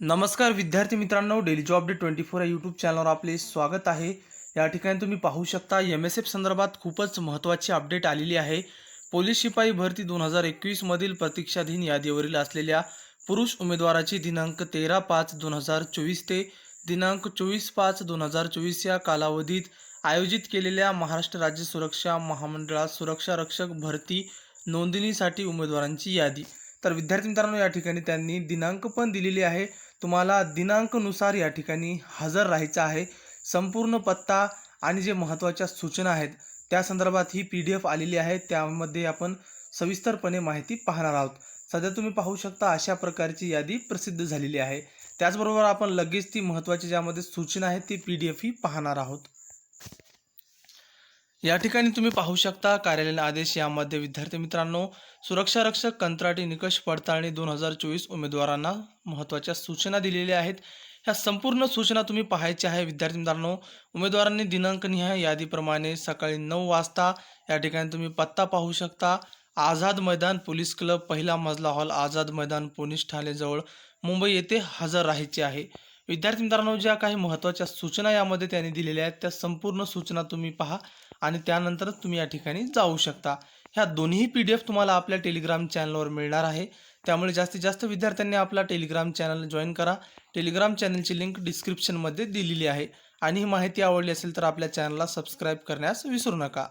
नमस्कार विद्यार्थी मित्रांनो daily job day twenty four या यूट्यूब चॅनलवर आपले स्वागत आहे. या ठिकाणी तुम्ही पाहू शकता एम एस एफ संदर्भात खूपच महत्त्वाची अपडेट आलेली आहे. पोलीस शिपाई भरती दोन हजार एकवीसमधील प्रतीक्षाधीन यादीवरील असलेल्या पुरुष उमेदवाराची दिनांक तेरा पाच दोन हजार चोवीस ते दिनांक चोवीस पाच दोन हजार चोवीस या कालावधीत आयोजित केलेल्या महाराष्ट्र राज्य सुरक्षा महामंडळात सुरक्षा रक्षक भरती नोंदणीसाठी उमेदवारांची यादी. तर विद्यार्थी मित्रांनो या ठिकाणी त्यांनी दिनांक पण दिलेली आहे. तुम्हाला दिनांकनुसार या ठिकाणी हजर राहायचं आहे. संपूर्ण पत्ता आणि जे महत्त्वाच्या सूचना आहेत त्या संदर्भात ही पी डी एफ आलेली आहे. त्यामध्ये आपण सविस्तरपणे माहिती पाहणार आहोत. सध्या तुम्ही पाहू शकता अशा प्रकारची यादी प्रसिद्ध झालेली आहे. त्याचबरोबर आपण लगेच ती महत्त्वाची ज्यामध्ये सूचना आहेत ती पी डी एफ ही पाहणार आहोत. या ठिकाणी तुम्ही पाहू शकता कार्यालयीन आदेश यामध्ये विद्यार्थी मित्रांनो सुरक्षा रक्षक कंत्राटी निकष पडताळणी दोन हजार चोवीस उमेदवारांना महत्त्वाच्या सूचना दिलेल्या आहेत. ह्या संपूर्ण सूचना तुम्ही पाहायच्या आहे. विद्यार्थी मित्रांनो उमेदवारांनी दिनांकनिहाय यादीप्रमाणे सकाळी नऊ वाजता या ठिकाणी तुम्ही पत्ता पाहू शकता. आझाद मैदान पोलीस क्लब पहिला मजला हॉल आझाद मैदान पोलीस ठाणेजवळ मुंबई येथे हजर राहायचे आहे. विद्यार्थी मित्रांनो ज्या काही महत्त्वाच्या सूचना यामध्ये त्यांनी दिलेल्या आहेत त्या संपूर्ण सूचना तुम्ही पहा आणि त्यानंतरच तुम्ही या ठिकाणी जाऊ शकता. ह्या दोन्ही पी डी एफ तुम्हाला आपल्या टेलिग्राम चॅनलवर मिळणार आहे. त्यामुळे जास्तीत जास्त विद्यार्थ्यांनी आपला टेलिग्राम चॅनल जॉईन करा. टेलिग्राम चॅनलची लिंक डिस्क्रिप्शनमध्ये दिलेली आहे. आणि ही माहिती आवडली असेल तर आपल्या चॅनलला सबस्क्राईब करण्यास विसरू नका.